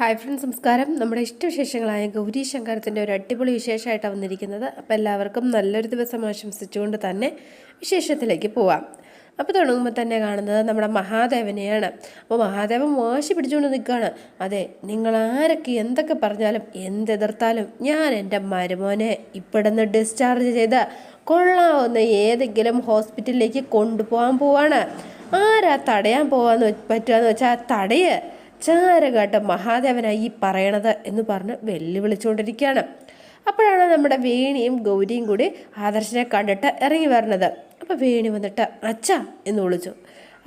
Hi friends നമസ്കാരം. നമ്മുടെ ഇഷ്ടവിശേഷങ്ങളായ ഗൗരി ശങ്കരത്തിന്റെ ഒരു അടിപൊളി വിശേഷമായിട്ടാണ് വന്നിരിക്കുന്നത്. അപ്പോൾ എല്ലാവർക്കും നല്ലൊരു ദിവസം ആശംസിച്ചുകൊണ്ട് തന്നെ വിശേഷത്തിലേക്ക് പോവാം. അപ്പോൾ തുടങ്ങുമ്പോൾ തന്നെ കാണുന്നത് നമ്മുടെ മഹാദേവനെയാണ്. അപ്പോൾ മഹാദേവൻ വാശി പിടിച്ചുകൊണ്ട് നിൽക്കുകയാണ്. അതെ നിങ്ങൾ ആരൊക്കെ എന്തൊക്കെ പറഞ്ഞാലും എന്തെതിർത്താലും ഞാൻ എന്റെ മരുമോനെ ഇപ്പിടുന്ന് ഡിസ്ചാർജ് ചെയ്ത് കൊള്ളാവുന്ന ഏതെങ്കിലും ഹോസ്പിറ്റലിലേക്ക് കൊണ്ടുപോകാൻ പോവാണ്. ആരാ തടയാൻ പോകാൻ പറ്റുക എന്ന് വെച്ചാൽ തടയ് ചാരകാട്ട മഹാദേവനായി ഈ പറയണത് എന്ന് പറഞ്ഞ് വെല്ലുവിളിച്ചുകൊണ്ടിരിക്കുകയാണ്. അപ്പോഴാണ് നമ്മുടെ വേണിയും ഗൗരിയും കൂടി ആദർശനെ കണ്ടിട്ട് ഇറങ്ങി വരണത്. അപ്പോൾ വേണി വന്നിട്ട് അച്ഛ എന്ന് വിളിച്ചു.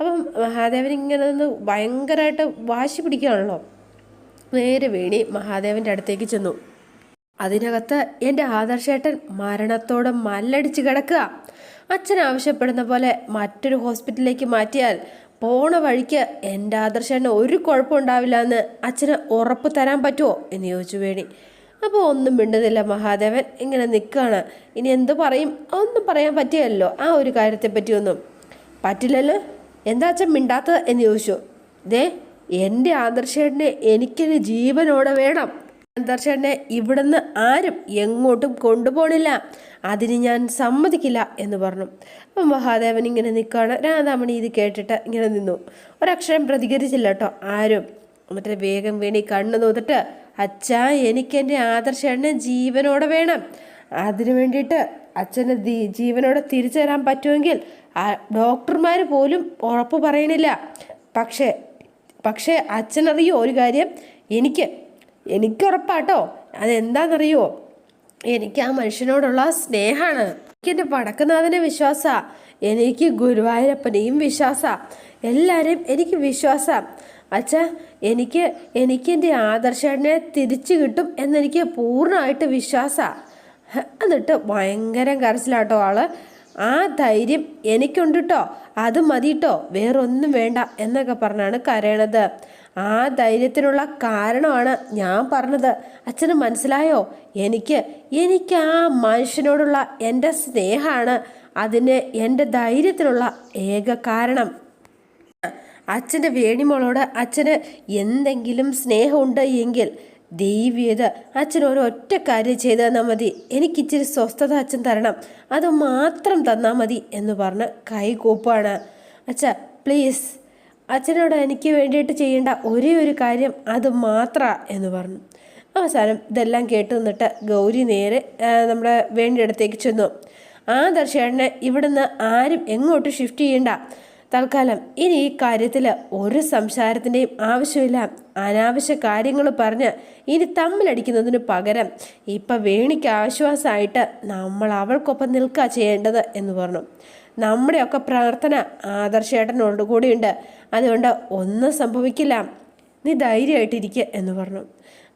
അപ്പം മഹാദേവൻ ഇങ്ങനെ നിന്ന് ഭയങ്കരമായിട്ട് വാശി പിടിക്കുകയാണല്ലോ. നേരെ വേണി മഹാദേവന്റെ അടുത്തേക്ക് ചെന്നു. അതിനകത്ത് എന്റെ ആദർശേട്ടൻ മരണത്തോടെ മല്ലടിച്ച് കിടക്കുക. അച്ഛൻ ആവശ്യപ്പെടുന്ന പോലെ മറ്റൊരു ഹോസ്പിറ്റലിലേക്ക് മാറ്റിയാൽ പോണ വഴിക്ക് എന്റെ ആദർശേട്ടന് ഒരു കുഴപ്പമുണ്ടാവില്ല എന്ന് അച്ഛന് ഉറപ്പ് തരാൻ പറ്റുമോ എന്ന് ചോദിച്ചു വേണി. അപ്പോൾ ഒന്നും മിണ്ടുന്നില്ല മഹാദേവൻ. ഇങ്ങനെ നിൽക്കുകയാണ് ഇനി എന്ത് പറയും? ഒന്നും പറയാൻ പറ്റിയല്ലോ ആ ഒരു കാര്യത്തെ പറ്റിയൊന്നും പറ്റില്ലല്ലോ? എന്താ അച്ഛൻ മിണ്ടാത്തത്? എന്ന് ചോദിച്ചു. ദേ എന്റെ ആദർശേട്ടനെ എനിക്കൊരു ജീവനോടെ വേണം. ആദർശേട്ടനെ ഇവിടുന്ന് ആരും എങ്ങോട്ടും കൊണ്ടുപോകണില്ല അതിന് ഞാൻ സമ്മതിക്കില്ല എന്ന് പറഞ്ഞു. അപ്പം മഹാദേവൻ ഇങ്ങനെ നിൽക്കുകയാണ്. രാധാമണി ഇത് കേട്ടിട്ട് ഇങ്ങനെ നിന്നു. ഒരക്ഷരം പ്രതികരിച്ചില്ല കേട്ടോ ആരും. എന്നിട്ട് വേഗം വേണി കണ്ണു നോത്തിട്ട് അച്ഛാ എനിക്കെന്റെ ആദർശേട്ടനെ ജീവനോടെ വേണം. അതിനു വേണ്ടിയിട്ട് അച്ഛന് ജീവനോടെ തിരിച്ചു തരാൻ പറ്റുമെങ്കിൽ ഡോക്ടർമാർ പോലും ഉറപ്പ് പറയണില്ല. പക്ഷേ പക്ഷേ അച്ഛനറിയോ ഒരു കാര്യം? എനിക്ക് എനിക്കുറപ്പാട്ടോ. അതെന്താണെന്നറിയോ എനിക്ക് ആ മനുഷ്യനോടുള്ള സ്നേഹമാണ് എനിക്കെന്റെ എന്റെ വടക്കുനാഥനെ വിശ്വാസ. എനിക്ക് ഗുരുവായൂരപ്പനെയും വിശ്വാസ. എല്ലാവരെയും എനിക്ക് വിശ്വാസ. അച്ഛ എനിക്ക് എനിക്ക് എന്റെ ആദർശനെ തിരിച്ചു കിട്ടും എന്നെനിക്ക് പൂർണമായിട്ട് വിശ്വാസ. എന്നിട്ട് ഭയങ്കര കരച്ചിലാട്ടോ ആൾ. ആ ധൈര്യം എനിക്കുണ്ട് കേട്ടോ അത് മതി കേട്ടോ വേറൊന്നും വേണ്ട എന്നൊക്കെ പറഞ്ഞാണ് കരയണത്. ആ ധൈര്യത്തിനുള്ള കാരണമാണ് ഞാൻ പറഞ്ഞത്. അച്ഛന് മനസ്സിലായോ? എനിക്ക് എനിക്ക് ആ മനുഷ്യനോടുള്ള എന്റെ സ്നേഹമാണ്. അതിന് എന്റെ ധൈര്യത്തിനുള്ള ഏക കാരണം. അച്ഛന്റെ വേണിമോളോട് അച്ഛന് എന്തെങ്കിലും സ്നേഹമുണ്ട് എങ്കിൽ ദൈവീയത് ഒറ്റ കാര്യം ചെയ്തു തന്നാൽ മതി എനിക്കിച്ചിരി സ്വസ്ഥത അച്ഛൻ തരണം. അത് മാത്രം തന്നാൽ മതി എന്ന് പറഞ്ഞ് കൈ കൂപ്പാണ്. അച്ഛ പ്ലീസ് അച്ഛനോട് എനിക്ക് വേണ്ടിയിട്ട് ചെയ്യേണ്ട ഒരേ ഒരു കാര്യം അത് മാത്ര എന്ന് പറഞ്ഞു. അവസാനം ഇതെല്ലാം കേട്ട് നിന്നിട്ട് ഗൗരി നേരെ നമ്മുടെ വേണ്ടിയിടത്തേക്ക് ചെന്നു. ആ ദർശനെ ഇവിടുന്ന് ആരും എങ്ങോട്ട് ഷിഫ്റ്റ് ചെയ്യണ്ട. തൽക്കാലം ഇനി ഈ കാര്യത്തിൽ ഒരു സംസാരത്തിന്റെയും ആവശ്യമില്ല. അനാവശ്യ കാര്യങ്ങൾ പറഞ്ഞ് ഇനി തമ്മിലടിക്കുന്നതിന് പകരം ഇപ്പം വേണിക്ക് ആശ്വാസമായിട്ട് നമ്മൾ അവൾക്കൊപ്പം നിൽക്കുക ചെയ്യേണ്ടത് എന്ന് പറഞ്ഞു. നമ്മുടെയൊക്കെ പ്രാർത്ഥന ആദർശേട്ടനോട് കൂടിയുണ്ട്. അതുകൊണ്ട് ഒന്നും സംഭവിക്കില്ല. നീ ധൈര്യമായിട്ടിരിക്കുക എന്ന് പറഞ്ഞു.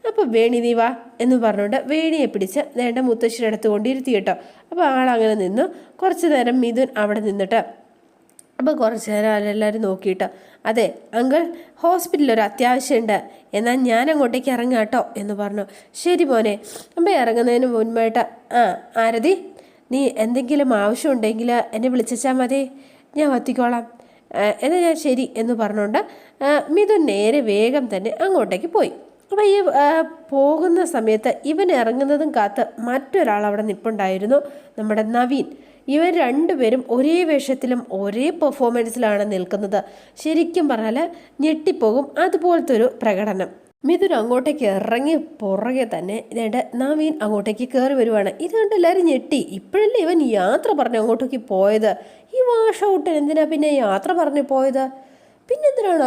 അപ്പോൾ വേണി നീ വാ എന്ന് പറഞ്ഞുകൊണ്ട് വേണിയെ പിടിച്ച് നേണ്ട മുത്തശ്ശിയുടെ അടുത്ത് കൊണ്ടിരുത്തി കേട്ടോ. അപ്പോൾ ആളങ്ങനെ നിന്നു. കുറച്ച് നേരം മിഥുൻ അവിടെ നിന്നിട്ട് അപ്പോൾ കുറച്ച് നേരം അവരെല്ലാവരും നോക്കിയിട്ട് അതെ അങ്കിൾ ഹോസ്പിറ്റലിൽ ഒരു അത്യാവശ്യമുണ്ട്. എന്നാൽ ഞാൻ അങ്ങോട്ടേക്ക് ഇറങ്ങാം കേട്ടോ എന്ന് പറഞ്ഞു. ശരി മോനെ. അപ്പോൾ ഇറങ്ങുന്നതിന് മുൻപായിട്ട് ആ ആരതി? നീ എന്തെങ്കിലും ആവശ്യമുണ്ടെങ്കിൽ എന്നെ വിളിച്ചാൽ മതി. ഞാൻ വത്തിക്കോളാം. എന്നാൽ ഞാൻ ശരി എന്ന് പറഞ്ഞുകൊണ്ട് മിഥുൻ നേരെ വേഗം തന്നെ അങ്ങോട്ടേക്ക് പോയി. അപ്പോൾ ഈ പോകുന്ന സമയത്ത് ഇവൻ ഇറങ്ങുന്നതും കാത്ത് മറ്റൊരാൾ അവിടെ നിൽപ്പുണ്ടായിരുന്നു നമ്മുടെ നവീൻ. ഇവർ രണ്ടുപേരും ഒരേ വേഷത്തിലും ഒരേ പെർഫോമൻസിലാണ് നിൽക്കുന്നത്. ശരിക്കും പറഞ്ഞാൽ ഞെട്ടിപ്പോകും അതുപോലത്തെ ഒരു പ്രകടനം. മിഥുൻ അങ്ങോട്ടേക്ക് ഇറങ്ങി പുറകെ തന്നെ ഇതേണ്ട നവീൻ അങ്ങോട്ടേക്ക് കയറി വരുവാണ്. ഇത് കണ്ട് എല്ലാവരും ഞെട്ടി. ഇപ്പോഴല്ലേ ഇവൻ യാത്ര പറഞ്ഞ് അങ്ങോട്ടേക്ക് പോയത്? ഈ വാഷ ഔട്ടൻ എന്തിനാ പിന്നെ യാത്ര പറഞ്ഞു പോയത്?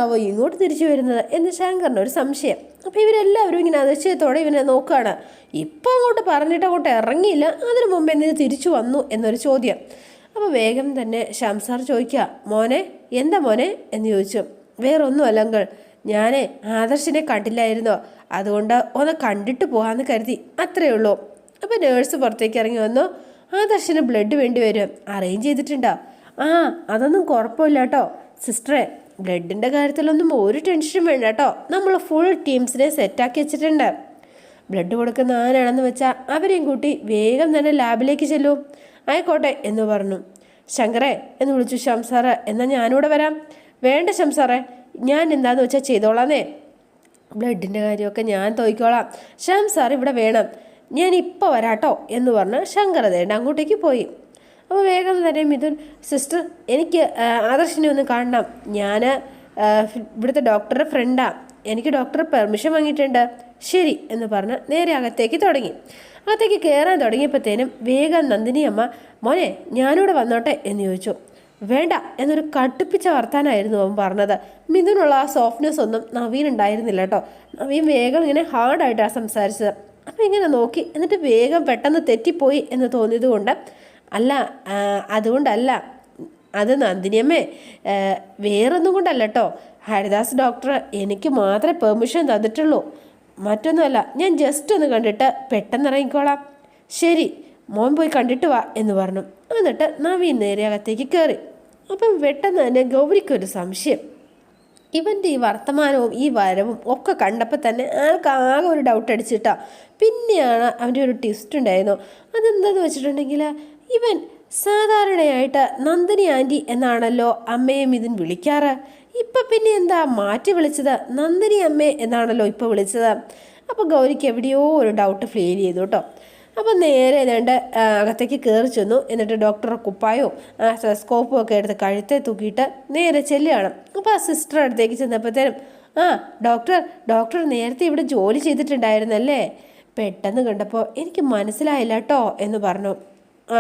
അവ ഇങ്ങോട്ട് തിരിച്ചു വരുന്നത് എന്ന് ശങ്കറിന് ഒരു സംശയം. അപ്പോൾ ഇവരെല്ലാവരും ഇങ്ങനെ അതിശയത്തോടെ ഇവനെ നോക്കുകയാണ്. ഇപ്പം അങ്ങോട്ട് പറഞ്ഞിട്ട് അങ്ങോട്ട് ഇറങ്ങിയില്ല. അതിനു മുമ്പ് എന്തിനു തിരിച്ചു വന്നു എന്നൊരു ചോദ്യം. അപ്പോൾ വേഗം തന്നെ ശംസാർ ചോദിക്കുക മോനെ എന്താ മോനെ? എന്ന് ചോദിച്ചു. വേറൊന്നും അങ്കൾ. ഞാൻ ആദർശിനെ കണ്ടില്ലായിരുന്നോ? അതുകൊണ്ട് ഒന്ന് കണ്ടിട്ട് പോകാമെന്ന് കരുതി അത്രയേ ഉള്ളൂ. അപ്പോൾ നേഴ്സ് പുറത്തേക്ക് ഇറങ്ങി വന്നു. ആദർശിന് ബ്ലഡ് വേണ്ടി വരും. അറേഞ്ച് ചെയ്തിട്ടുണ്ടോ? ആ അതൊന്നും കുഴപ്പമില്ല കേട്ടോ സിസ്റ്ററെ ബ്ലഡിന്റെ കാര്യത്തിലൊന്നും ഒരു ടെൻഷനും വേണ്ട കേട്ടോ നമ്മൾ ഫുൾ ടീംസിനെ സെറ്റാക്കി വെച്ചിട്ടുണ്ട്. ബ്ലഡ് കൊടുക്കുന്ന ആരാണെന്ന് വെച്ചാൽ അവരെയും കൂട്ടി വേഗം തന്നെ ലാബിലേക്ക് ചെല്ലൂ. ആയിക്കോട്ടെ എന്ന് പറഞ്ഞു. ശങ്കറെ എന്ന് വിളിച്ചു. ശംസാറ് എന്നാൽ ഞാനിവിടെ വരാം. വേണ്ട ശംസാറെ ഞാൻ എന്താന്ന് വെച്ചാൽ ചെയ്തോളാന്നേ. ബ്ലഡിന്റെ കാര്യമൊക്കെ ഞാൻ തോയിക്കോളാം. ശ്യാം സാർ ഇവിടെ വേണം. ഞാൻ ഇപ്പോൾ വരാട്ടോ എന്ന് പറഞ്ഞ് ശങ്കരദേണ്ട അങ്ങോട്ടേക്ക് പോയി. അപ്പോൾ വേഗം തന്നെ മിഥുൻ. സിസ്റ്റർ എനിക്ക് ആദർശിനെ ഒന്ന് കാണണം. ഞാൻ ഇവിടുത്തെ ഡോക്ടറുടെ ഫ്രണ്ടാണ് എനിക്ക് ഡോക്ടർ പെർമിഷൻ വാങ്ങിയിട്ടുണ്ട്. ശരി എന്ന് പറഞ്ഞ് നേരെ അകത്തേക്ക് തുടങ്ങി. അകത്തേക്ക് കയറാൻ തുടങ്ങിയപ്പോഴത്തേനും വേഗം നന്ദിനി അമ്മ മോനെ ഞാനിവിടെ വന്നോട്ടെ എന്ന് ചോദിച്ചു. വേണ്ട എന്നൊരു കടുപ്പിച്ച വർത്താനായിരുന്നു അവൻ പറഞ്ഞത്. മിഥുനുള്ള ആ സോഫ്റ്റ്നെസ് ഒന്നും നവീൻ ഉണ്ടായിരുന്നില്ല കേട്ടോ. നവീൻ വേഗം ഇങ്ങനെ ഹാർഡായിട്ടാണ് സംസാരിച്ചത്. അപ്പം ഇങ്ങനെ നോക്കി എന്നിട്ട് വേഗം പെട്ടെന്ന് തെറ്റിപ്പോയി എന്ന് തോന്നിയത് കൊണ്ട് അല്ല അതുകൊണ്ടല്ല അത് നന്ദിനിയമ്മേ വേറൊന്നും കൊണ്ടല്ല കേട്ടോ. ഹരിദാസ് ഡോക്ടർ എനിക്ക് മാത്രമേ പെർമിഷൻ തന്നിട്ടുള്ളൂ. മറ്റൊന്നുമല്ല ഞാൻ ജസ്റ്റ് ഒന്ന് കണ്ടിട്ട് പെട്ടെന്ന് ഇറങ്ങിക്കോളാം. ശരി മോൻ പോയി കണ്ടിട്ട് വാ എന്ന് പറഞ്ഞു. എന്നിട്ട് നവീൻ നേരെ അകത്തേക്ക് കയറി അപ്പം പെട്ടെന്ന് തന്നെ ഗൗരിക്കൊരു സംശയം. ഇവന്റെ ഈ വർത്തമാനവും ഈ വരവും ഒക്കെ കണ്ടപ്പോൾ തന്നെ ആൾക്ക് ആകെ ഒരു ഡൗട്ട് അടിച്ചിട്ടാ. പിന്നെയാണ് അവന്റെ ഒരു ട്വിസ്റ്റ് ഉണ്ടായിരുന്നു. അതെന്താന്ന് വെച്ചിട്ടുണ്ടെങ്കിൽ ഇവൻ സാധാരണയായിട്ട് നന്ദിനി ആന്റി എന്നാണല്ലോ അമ്മയും ഇതിൻ വിളിക്കാറ്. ഇപ്പം പിന്നെ എന്താ മാറ്റി വിളിച്ചത്? നന്ദിനി അമ്മേ എന്നാണല്ലോ ഇപ്പോൾ വിളിച്ചത്? അപ്പോൾ ഗൗരിക്ക് എവിടെയോ ഒരു ഡൗട്ട് ഫീൽ ചെയ്തു കേട്ടോ. അപ്പം നേരെ ഏതാണ്ട് അകത്തേക്ക് കയറി ചെന്നു. എന്നിട്ട് ഡോക്ടറെ കുപ്പായോ സ്കോപ്പും ഒക്കെ എടുത്ത് കഴുത്തെ തൂക്കിയിട്ട് നേരെ ചെല്ലുകയാണ്. അപ്പോൾ ആ സിസ്റ്റർ അടുത്തേക്ക് ചെന്നപ്പോഴത്തേനും ആ ഡോക്ടർ ഡോക്ടർ നേരത്തെ ഇവിടെ ജോലി ചെയ്തിട്ടുണ്ടായിരുന്നല്ലേ? പെട്ടെന്ന് കണ്ടപ്പോൾ എനിക്ക് മനസ്സിലായില്ല കേട്ടോ എന്ന് പറഞ്ഞു. ആ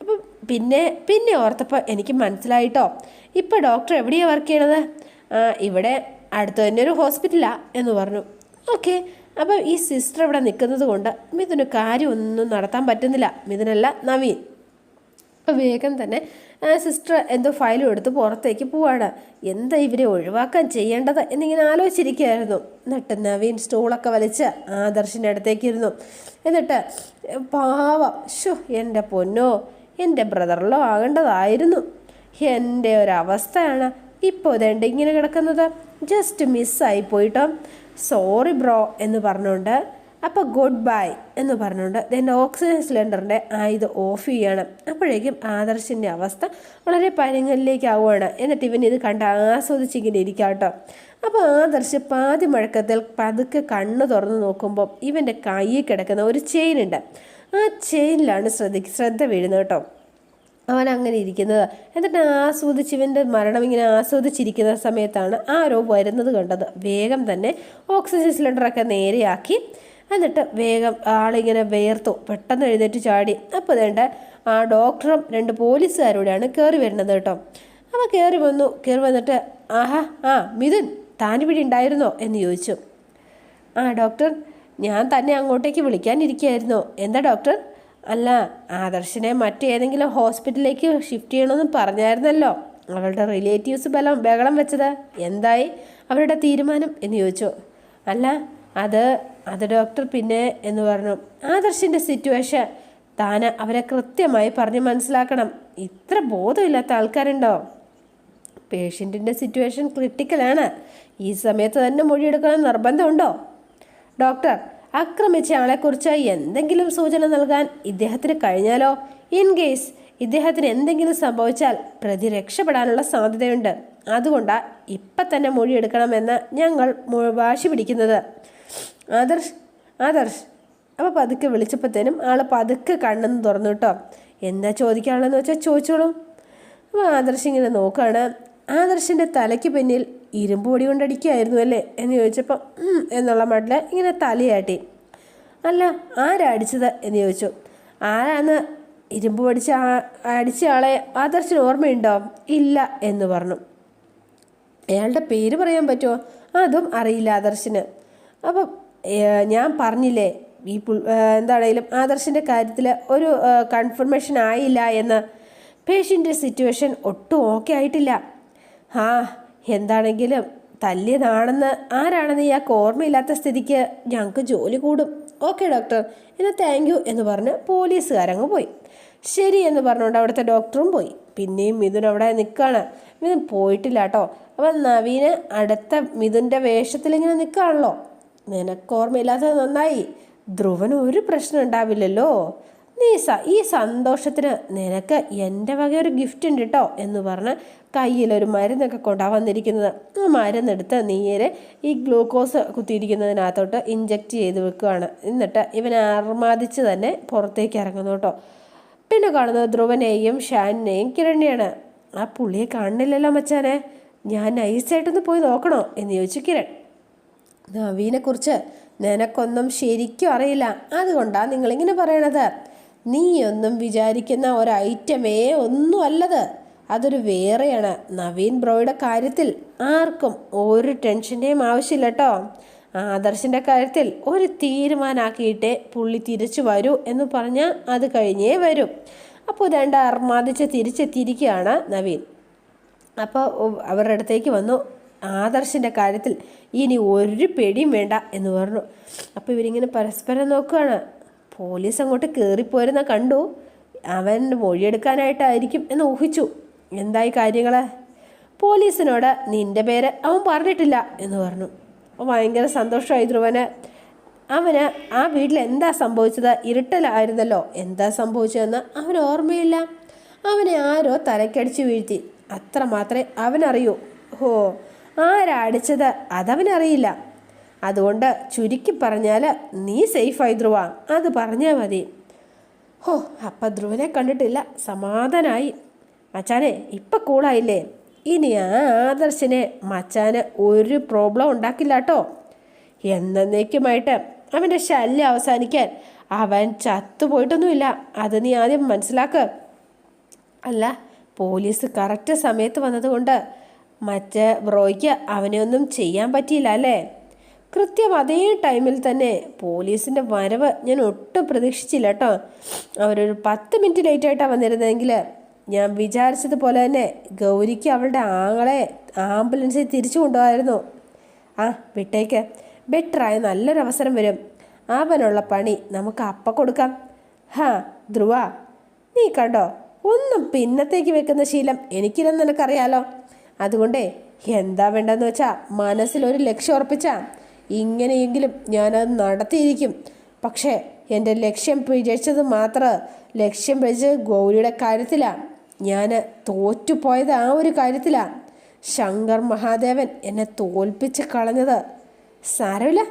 അപ്പം പിന്നെ പിന്നെ ഓർത്തപ്പോൾ എനിക്ക് മനസ്സിലായിട്ടോ ഇപ്പോൾ ഡോക്ടർ എവിടെയാണ് വർക്ക് ചെയ്യണത്? ആ ഇവിടെ അടുത്ത് തന്നെ ഒരു ഹോസ്പിറ്റലാണ് എന്ന് പറഞ്ഞു. ഓക്കെ അപ്പോൾ ഈ സിസ്റ്റർ ഇവിടെ നിൽക്കുന്നത് കൊണ്ട് മിഥുന് കാര്യമൊന്നും നടത്താൻ പറ്റുന്നില്ല. മിഥുനല്ല നവീൻ. അപ്പോൾ വേഗം തന്നെ സിസ്റ്റർ എന്തോ ഫയലും എടുത്ത് പുറത്തേക്ക് പോവാണ്. എന്താ ഇവരെ ഒഴിവാക്കാൻ ചെയ്യേണ്ടത് എന്നിങ്ങനെ ആലോചിച്ചിരിക്കുകയായിരുന്നു. എന്നിട്ട് നവീൻ സ്റ്റൂളൊക്കെ വലിച്ച് ആദർശിന്റെ അടുത്തേക്ക് ഇരുന്നു. എന്നിട്ട് പാവം ഷോ എന്റെ പൊന്നോ എന്റെ ബ്രദറിലോ ആകേണ്ടതായിരുന്നു. എന്റെ ഒരവസ്ഥയാണ് ഇപ്പോൾ ഇതേണ്ട ഇങ്ങനെ കിടക്കുന്നത്? ജസ്റ്റ് മിസ്സായി പോയിട്ടോ. സോറി ബ്രോ എന്ന് പറഞ്ഞുകൊണ്ട്. അപ്പോൾ ഗുഡ് ബൈ എന്ന് പറഞ്ഞുകൊണ്ട് ദെൻ ഓക്സിജൻ സിലിണ്ടറിന്റെ ഇത് ഓഫ് ചെയ്യണം. അപ്പോഴേക്കും ആദർശിന്റെ അവസ്ഥ വളരെ പരിങ്ങലിലേക്കാവുകയാണ് എന്നിട്ട് ഇവൻ ഇത് കണ്ട് ആസ്വദിച്ചിങ്ങനെ ഇരിക്കാം കേട്ടോ അപ്പോൾ ആദർശ് പാതി മുഴക്കത്തിൽ പതുക്കെ കണ്ണ് തുറന്ന് നോക്കുമ്പോൾ ഇവന്റെ കയ്യിൽ കിടക്കുന്ന ഒരു ചെയിൻ ഉണ്ട്. ആ ചെയിനിലാണ് ശ്രദ്ധ ശ്രദ്ധ വീഴുന്നത് കേട്ടോ അവൻ അങ്ങനെ ഇരിക്കുന്നത്. എന്നിട്ട് ആസ്വദിച്ച് ഇവന്റെ മരണം ഇങ്ങനെ ആസ്വദിച്ചിരിക്കുന്ന സമയത്താണ് ആരോ വരുന്നത് കണ്ടത്. വേഗം തന്നെ ഓക്സിജൻ സിലിണ്ടറൊക്കെ നേരെയാക്കി. എന്നിട്ട് വേഗം ആളിങ്ങനെ വേർത്തു. പെട്ടെന്ന് എഴുന്നേറ്റ് ചാടി. അപ്പോൾ വേണ്ട ആ ഡോക്ടറും രണ്ട് പോലീസുകാരോടെയാണ് കയറി വരുന്നത് കേട്ടോ. അപ്പോൾ കയറി വന്നു. കയറി വന്നിട്ട് ആഹാ ആ മിഥുൻ താനിവിടെ ഉണ്ടായിരുന്നോ? എന്ന് ചോദിച്ചു. ആ ഡോക്ടർ ഞാൻ തന്നെ അങ്ങോട്ടേക്ക് വിളിക്കാനിരിക്കുകയായിരുന്നു. എന്താ ഡോക്ടർ? അല്ല ആദർശിനെ മറ്റേതെങ്കിലും ഹോസ്പിറ്റലിലേക്ക് ഷിഫ്റ്റ് ചെയ്യണമെന്ന് പറഞ്ഞായിരുന്നല്ലോ. അവളുടെ റിലേറ്റീവ്സ് ബലം ബഹളം വെച്ചത്. എന്തായി? അവരുടെ തീരുമാനം എന്ന് ചോദിച്ചു. അല്ല അത് അത് ഡോക്ടർ പിന്നെ എന്ന് പറഞ്ഞു. ആദർശിന്റെ സിറ്റുവേഷൻ താൻ അവരെ കൃത്യമായി പറഞ്ഞ് മനസ്സിലാക്കണം. ഇത്ര ബോധമില്ലാത്ത ആൾക്കാരുണ്ടോ? പേഷ്യന്റിന്റെ സിറ്റുവേഷൻ ക്രിട്ടിക്കലാണ് ഈ സമയത്ത് തന്നെ മൊഴിയെടുക്കണം നിർബന്ധമുണ്ടോ? ഡോക്ടർ ആക്രമിച്ച ആളെക്കുറിച്ച് എന്തെങ്കിലും സൂചന നൽകാൻ ഇദ്ദേഹത്തിന് കഴിഞ്ഞാലോ? ഇൻ കേസ് ഇദ്ദേഹത്തിന് എന്തെങ്കിലും സംഭവിച്ചാൽ പ്രതി രക്ഷപ്പെടാനുള്ള സാധ്യതയുണ്ട്. അതുകൊണ്ടാണ് ഇപ്പം തന്നെ മൊഴിയെടുക്കണമെന്ന് ഞങ്ങൾ വാശി പിടിക്കുന്നത്. ആദർശ് ആദർശ് അപ്പോൾ പതുക്കെ വിളിച്ചപ്പോഴത്തേനും ആൾ പതുക്കെ കണ്ണെന്ന് തുറന്നു കേട്ടോ എന്താ ചോദിക്കാനുള്ളതെന്ന് വെച്ചാൽ ചോദിച്ചോളൂ. അപ്പോൾ ആദർശ് ഇങ്ങനെ നോക്കുകയാണ് ആദർശിന്റെ തലയ്ക്ക് പിന്നിൽ ഇരുമ്പ് പൊടി കൊണ്ടടിക്കുകയായിരുന്നു അല്ലേ? എന്ന് ചോദിച്ചപ്പോൾ എന്നുള്ള മട്ടിൽ ഇങ്ങനെ തലയാട്ടി. അല്ല ആരടിച്ചത് എന്ന് ചോദിച്ചു. ആരാന്ന്? ഇരുമ്പ് പഠിച്ച അടിച്ച ആളെ ആദർശന് ഓർമ്മയുണ്ടോ? ഇല്ല എന്ന് പറഞ്ഞു. അയാളുടെ പേര് പറയാൻ പറ്റുമോ അതും അറിയില്ല ആദർശന്. അപ്പം ഞാൻ പറഞ്ഞില്ലേ ഈ പുൾ എന്താണേലും ആദർശിന്റെ കാര്യത്തിൽ ഒരു കൺഫർമേഷൻ ആയില്ല എന്ന്? പേഷ്യന്റെ സിറ്റുവേഷൻ ഒട്ടും ഓക്കെ ആയിട്ടില്ല. ആ എന്താണെങ്കിലും തല്ലിയതാണെന്ന് ആരാണെന്ന് ഇയാൾക്ക് ഓർമ്മയില്ലാത്ത സ്ഥിതിക്ക് ഞങ്ങൾക്ക് ജോലി കൂടും. Okay doctor. എന്നാൽ താങ്ക് യു എന്ന് പറഞ്ഞ് പോലീസുകാരങ്ങ് പോയി. ശരി എന്ന് പറഞ്ഞുകൊണ്ട് അവിടുത്തെ ഡോക്ടറും പോയി. പിന്നെയും മിഥുൻ അവിടെ നിൽക്കുകയാണ്. മിഥുൻ പോയിട്ടില്ല കേട്ടോ. അപ്പം നവീന് അടുത്ത മിഥുന്റെ വേഷത്തിലിങ്ങനെ നിൽക്കുകയാണല്ലോ. നിനക്ക് ഓർമ്മയില്ലാത്തത് നന്നായി. ധ്രുവന് ഒരു പ്രശ്നം ഉണ്ടാവില്ലല്ലോ. നീ സ ഈ സന്തോഷത്തിന് നിനക്ക് എന്റെ വക ഒരു ഗിഫ്റ്റ് ഉണ്ട് കേട്ടോ എന്ന് പറഞ്ഞ് കയ്യിലൊരു മരുന്നൊക്കെ കൊണ്ടാ വന്നിരിക്കുന്നത്. ആ മരുന്നെടുത്ത് നീരെ ഈ ഗ്ലൂക്കോസ് കുത്തിയിരിക്കുന്നതിനകത്തോട്ട് ഇഞ്ചക്റ്റ് ചെയ്ത് വെക്കുകയാണ് എന്നിട്ട് ഇവനെ അർമാദിച്ച് തന്നെ പുറത്തേക്ക് ഇറങ്ങുന്നു കേട്ടോ പിന്നെ കാണുന്നത് ധ്രുവനെയും ഷാനിനെയും കിരണിയാണ്. ആ പുള്ളിയെ കാണുന്നില്ലല്ലോ മച്ചാനെ. ഞാൻ നൈസായിട്ടൊന്ന് പോയി നോക്കണോ എന്ന് ചോദിച്ചു കിരൺ. നവീനെക്കുറിച്ച് നിനക്കൊന്നും ശരിക്കും അറിയില്ല. അതുകൊണ്ടാണ് നിങ്ങളിങ്ങനെ പറയണത്. നീയൊന്നും വിചാരിക്കുന്ന ഒരു ഐറ്റമേ ഒന്നും അല്ലത് അതൊരു വേറെയാണ്. നവീൻ ബ്രോയുടെ കാര്യത്തിൽ ആർക്കും ഒരു ടെൻഷന്റെയും ആവശ്യമില്ല കേട്ടോ ആദർശിന്റെ കാര്യത്തിൽ ഒരു തീരുമാനമാക്കിയിട്ടേ പുള്ളി തിരിച്ചു വരൂ എന്ന് പറഞ്ഞാൽ അത് കഴിഞ്ഞേ വരും. അപ്പോൾ രണ്ട് അർമാദിച്ച് തിരിച്ചെത്തിയിരിക്കുകയാണ് നവീൻ. അപ്പോൾ അവരുടെ അടുത്തേക്ക് വന്നു. ആദർശിന്റെ കാര്യത്തിൽ ഇനി ഒരു പേടിയും വേണ്ട എന്ന് പറഞ്ഞു. അപ്പോൾ ഇവരിങ്ങനെ പരസ്പരം നോക്കുകയാണ് പോലീസ് അങ്ങോട്ട് കയറിപ്പോയിരുന്ന കണ്ടു. അവൻ മൊഴിയെടുക്കാനായിട്ടായിരിക്കും എന്ന് ഊഹിച്ചു. എന്തായി കാര്യങ്ങൾ പോലീസിനോട് നിന്റെ പേര് അവൻ പറഞ്ഞിട്ടില്ല എന്ന് പറഞ്ഞു. അപ്പോൾ ഭയങ്കര സന്തോഷമായി ധ്രുവന്. അവന് ആ വീട്ടിൽ എന്താ സംഭവിച്ചത്? ഇരുട്ടലായിരുന്നല്ലോ. എന്താ സംഭവിച്ചതെന്ന് അവന് ഓർമ്മയില്ല. അവനെ ആരോ തലക്കടിച്ച് വീഴ്ത്തി. അത്ര മാത്രമേ അവനറിയൂ ഹോ ആരടിച്ചത് അതവനറിയില്ല. അതുകൊണ്ട് ചുരുക്കി പറഞ്ഞാൽ നീ സേഫായി ധ്രുവ അത് പറഞ്ഞാൽ മതി. ഹോ അപ്പം ധ്രുവനെ കണ്ടിട്ടില്ല സമാധാനായി. മച്ചാനെ ഇപ്പം കൂളായില്ലേ ഇനി ആ ആദർശിനെ മച്ചാന് ഒരു പ്രോബ്ലം ഉണ്ടാക്കില്ല കേട്ടോ എന്നേക്കുമായിട്ട് അവന്റെ ശല്യം അവസാനിക്കാൻ അവൻ ചത്തുപോയിട്ടൊന്നുമില്ല. അത് നീ ആദ്യം മനസ്സിലാക്ക്. അല്ല പോലീസ് കറക്റ്റ് സമയത്ത് വന്നതുകൊണ്ട് മറ്റേ ബ്രോയ്ക്ക് അവനെ ഒന്നും ചെയ്യാൻ പറ്റിയില്ല അല്ലേ? കൃത്യം അതേ ടൈമിൽ തന്നെ പോലീസിന്റെ വരവ് ഞാൻ ഒട്ടും പ്രതീക്ഷിച്ചില്ല കേട്ടോ. അവരൊരു പത്ത് മിനിറ്റ് ലേറ്റ് ആയിട്ടാണ് വന്നിരുന്നതെങ്കിൽ ഞാൻ വിചാരിച്ചതുപോലെ തന്നെ ഗൗരിക്ക് അവളുടെ ആങ്ങളെ ആംബുലൻസിൽ തിരിച്ചു കൊണ്ടുപോകായിരുന്നു ആ വിട്ടേക്ക്. ബെറ്ററായ നല്ലൊരു അവസരം വരും. അവനുള്ള പണി നമുക്ക് അപ്പ കൊടുക്കാം. ഹാ ധ്രുവ നീ കണ്ടോ? ഒന്നും പിന്നത്തേക്ക് വെക്കുന്ന ശീലം എനിക്കില്ലെന്ന് നിനക്കറിയാലോ? അതുകൊണ്ടേ എന്താ വേണ്ടെന്ന് വെച്ചാൽ മനസ്സിലൊരു ലക്ഷ്യം ഉറപ്പിച്ചാ ഇങ്ങനെയെങ്കിലും ഞാനത് നടത്തിയിരിക്കും. പക്ഷേ എന്റെ ലക്ഷ്യം വിജയിച്ചത് മാത്രം ലക്ഷ്യം വെച്ച് ഗൗരിയുടെ കാര്യത്തിലാണ് ഞാൻ തോറ്റുപോയത് ആ ഒരു കാര്യത്തിലാണ് ശങ്കർ മഹാദേവൻ എന്നെ തോൽപ്പിച്ച് കളഞ്ഞത്. സാരമില്ല.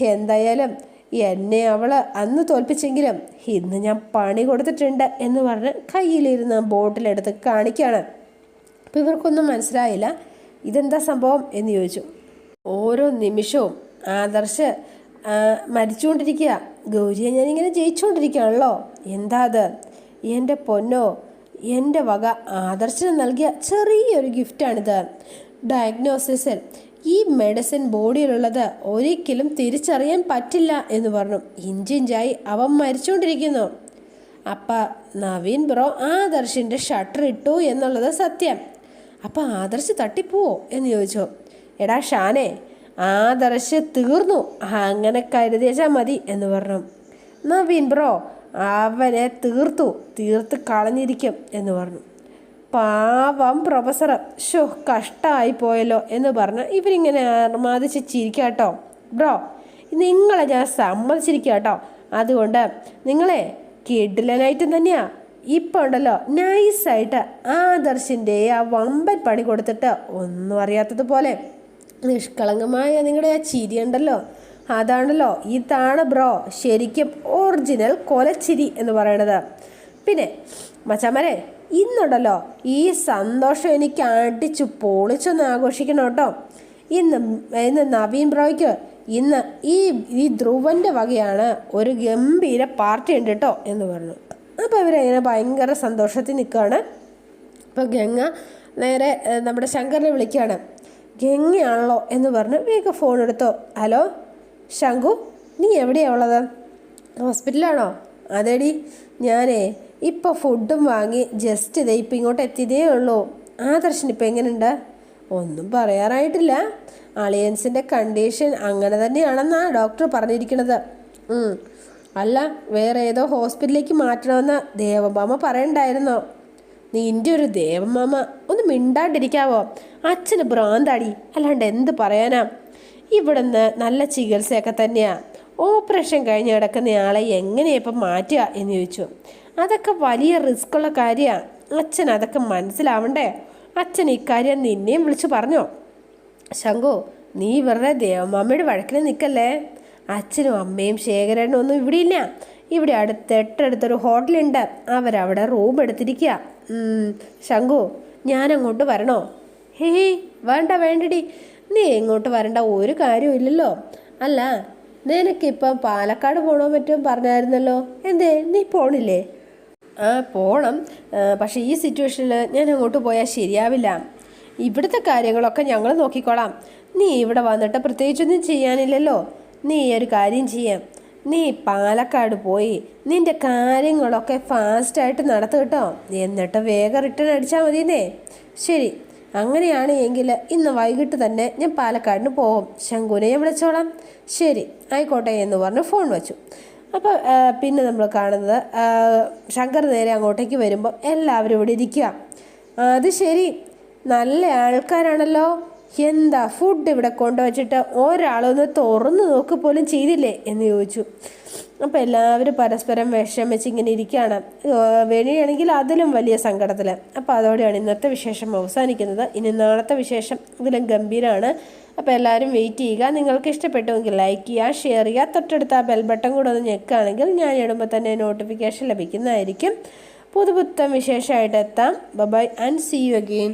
എന്തായാലും എന്നെ അവൾ അന്ന് തോൽപ്പിച്ചെങ്കിലും ഇന്ന് ഞാൻ പണി കൊടുത്തിട്ടുണ്ട് എന്ന് പറഞ്ഞ് കയ്യിലിരുന്ന് ബോട്ടിലെടുത്ത് കാണിക്കുകയാണ് അപ്പോൾ ഇവർക്കൊന്നും മനസ്സിലായില്ല. ഇതെന്താ സംഭവം എന്ന് ചോദിച്ചു. ഓരോ നിമിഷവും ആദർശ് മരിച്ചുകൊണ്ടിരിക്കുക. ഗൗരിയെ ഞാനിങ്ങനെ ജയിച്ചുകൊണ്ടിരിക്കുകയാണല്ലോ. എന്താ അത്? എന്റെ പൊന്നോ എന്റെ വക ആദർശന് നൽകിയ ചെറിയൊരു ഗിഫ്റ്റാണിത്. ഡയഗ്നോസിസിൽ ഈ മെഡിസിൻ ബോഡിയിലുള്ളത് ഒരിക്കലും തിരിച്ചറിയാൻ പറ്റില്ല എന്ന് പറഞ്ഞു. ഇഞ്ചിഞ്ചായി അവൻ മരിച്ചുകൊണ്ടിരിക്കുന്നു. അപ്പ നവീൻ ബ്രോ ആദർശിന്റെ ഷട്ടർ ഇട്ടു എന്നുള്ളത് സത്യം. അപ്പം ആദർശ് തട്ടിപ്പോവോ എന്ന് ചോദിച്ചു. എടാ ഷാനെ ആദർശ് തീർന്നു. അങ്ങനെ കരുതിയച്ചാൽ മതി എന്ന് പറഞ്ഞു. നവീൻ ബ്രോ അവനെ തീർത്തു. തീർത്ത് കളഞ്ഞിരിക്കും എന്ന് പറഞ്ഞു. പാവം പ്രൊഫസർ. ഷോ കഷ്ടമായി പോയല്ലോ എന്ന് പറഞ്ഞ് ഇവരിങ്ങനെ അർമാദിച്ച് ചിരിക്കാട്ടോ ബ്രോ നിങ്ങളെ ഞാൻ സമ്മതിച്ചിരിക്കുക കേട്ടോ അതുകൊണ്ട് നിങ്ങളെ കിഡിലനായിട്ട് തന്നെയാ. ഇപ്പം ഉണ്ടല്ലോ നൈസായിട്ട് ആദർശിന്റെ ആ വമ്പൻ പണി കൊടുത്തിട്ട് ഒന്നും അറിയാത്തതുപോലെ നിഷ്കളങ്കമായ നിങ്ങളുടെ ആ ചിരി ഉണ്ടല്ലോ. അതാണല്ലോ ഇതാണ് ബ്രോ ശരിക്കും ഒറിജിനൽ കൊലച്ചിരി എന്ന് പറയണത്. പിന്നെ മച്ചാമരെ ഇന്നുണ്ടല്ലോ ഈ സന്തോഷം എനിക്ക് അടിച്ചു പൊളിച്ചൊന്ന് ആഘോഷിക്കണം കേട്ടോ. ഇന്ന് ഇന്ന് നവീൻ ബ്രോയ്ക്ക് ഇന്ന് ഈ ഈ ധ്രുവന്റെ വകയാണ് ഒരു ഗംഭീര പാർട്ടി ഉണ്ട് കേട്ടോ എന്ന് പറഞ്ഞു. അപ്പോൾ ഇവരങ്ങനെ ഭയങ്കര സന്തോഷത്തിൽ നിൽക്കുകയാണ്. അപ്പോൾ ഗംഗ നേരെ നമ്മുടെ ശങ്കറിനെ വിളിക്കുകയാണ്. ഗംഗയാണല്ലോ എന്ന് പറഞ്ഞ് വേഗം ഫോൺ എടുത്തോ. ഹലോ ശങ്കു നീ എവിടെയാണ് ഉള്ളത്? ഹോസ്പിറ്റലാണോ? അതേടി ഞാനേ ഇപ്പോൾ ഫുഡും വാങ്ങി ജസ്റ്റ് ഇതേ ഇപ്പം ഇങ്ങോട്ട് എത്തിയതേ ഉള്ളൂ. ആദർശൻ ഇപ്പം എങ്ങനെയുണ്ട് ഒന്നും പറയാറായിട്ടില്ല. അളിയൻസിന്റെ കണ്ടീഷൻ അങ്ങനെ തന്നെയാണെന്നാണ് ഡോക്ടർ പറഞ്ഞിരിക്കുന്നത് അല്ല വേറെ ഏതോ ഹോസ്പിറ്റലിലേക്ക് മാറ്റണമെന്ന് ദേവബാമ പറയണ്ടായിരുന്നോ? നിന്റെ ഒരു ദേവമാമ ഒന്ന് മിണ്ടാണ്ടിരിക്കാവോ? അച്ഛന് ഭ്രാന്താടി അല്ലാണ്ട് എന്ത് പറയാനാ? ഇവിടുന്ന് നല്ല ചികിത്സയൊക്കെ തന്നെയാ. ഓപ്പറേഷൻ കഴിഞ്ഞ് കിടക്കുന്നയാളെ എങ്ങനെയാ ഇപ്പം മാറ്റുക എന്ന് ചോദിച്ചു. അതൊക്കെ വലിയ റിസ്ക്കുള്ള കാര്യമാണ് അച്ഛൻ അതൊക്കെ മനസ്സിലാവണ്ടേ? അച്ഛൻ ഇക്കാര്യം നിന്നെയും വിളിച്ചു പറഞ്ഞോ? ശങ്കു നീ വെറുതെ ദേവമാമയുടെ വഴക്കിന് നിൽക്കല്ലേ? അച്ഛനും അമ്മയും ശേഖരനും ഒന്നും ഇവിടെ ഇല്ല ഇവിടെ അടുത്ത് എട്ടടുത്തൊരു ഹോട്ടലുണ്ട്. അവരവിടെ റൂം എടുത്തിരിക്കുക ശങ്കു ഞാൻ അങ്ങോട്ട് വരണോ? ഹേ വേണ്ട വേണ്ടടി. നീ ഇങ്ങോട്ട് വരണ്ട ഒരു കാര്യമില്ലല്ലോ അല്ല നിനക്കിപ്പം പാലക്കാട് പോണോ മറ്റും പറഞ്ഞായിരുന്നല്ലോ? എന്തേ നീ പോണില്ലേ? ആ പോണം. പക്ഷേ ഈ സിറ്റുവേഷനിൽ ഞാൻ അങ്ങോട്ട് പോയാൽ ശരിയാവില്ല. ഇവിടുത്തെ കാര്യങ്ങളൊക്കെ ഞങ്ങൾ നോക്കിക്കോളാം. നീ ഇവിടെ വന്നിട്ട് പ്രത്യേകിച്ചൊന്നും ചെയ്യാനില്ലല്ലോ. നീ ഈ ഒരു കാര്യം ചെയ്യാം. നീ പാലക്കാട് പോയി നിന്റെ കാര്യങ്ങളൊക്കെ ഫാസ്റ്റായിട്ട് നടത്തു കേട്ടോ. എന്നിട്ട് വേഗം റിട്ടേൺ അടിച്ചാൽ മതിയെന്നേ. ശരി അങ്ങനെയാണ് എങ്കിൽ ഇന്ന് വൈകിട്ട് തന്നെ ഞാൻ പാലക്കാടിന് പോകും. ശങ്കുനെ ഞാൻ വിളിച്ചോളാം. ശരി ആയിക്കോട്ടെ എന്ന് പറഞ്ഞ് ഫോൺ വെച്ചു. അപ്പോൾ പിന്നെ നമ്മൾ കാണുന്നത് ശങ്കർ നേരെ അങ്ങോട്ടേക്ക് വരുമ്പോൾ എല്ലാവരും ഇവിടെ ഇരിക്കുക അത് ശരി നല്ല ആൾക്കാരാണല്ലോ. എന്താ ഫുഡ് ഇവിടെ കൊണ്ടുവച്ചിട്ട് ഒരാളൊന്ന് തുറന്നു നോക്ക് പോലും ചെയ്തില്ലേ എന്ന് ചോദിച്ചു. അപ്പോൾ എല്ലാവരും പരസ്പരം വിഷമിച്ച് ഇങ്ങനെ ഇരിക്കുകയാണ്. വേണിയാണെങ്കിൽ അതിലും വലിയ സങ്കടത്തിൽ അപ്പോൾ അതോടെയാണ് ഇന്നത്തെ വിശേഷം അവസാനിക്കുന്നത്. ഇനി നാളത്തെ വിശേഷം ഇതിലും ഗംഭീരമാണ് അപ്പോൾ എല്ലാവരും വെയിറ്റ് ചെയ്യുക. നിങ്ങൾക്ക് ഇഷ്ടപ്പെട്ടുവെങ്കിൽ ലൈക്ക് ചെയ്യുക ഷെയർ ചെയ്യുക. തൊട്ടടുത്ത ആ ബെൽ ബട്ടൺ കൂടെ ഒന്ന് ഞെക്കുകയാണെങ്കിൽ ഞാൻ ഇടുമ്പോൾ തന്നെ നോട്ടിഫിക്കേഷൻ ലഭിക്കുന്നതായിരിക്കും. പുതുപുത്തം വിശേഷമായിട്ട് എത്താം. Bye and see you again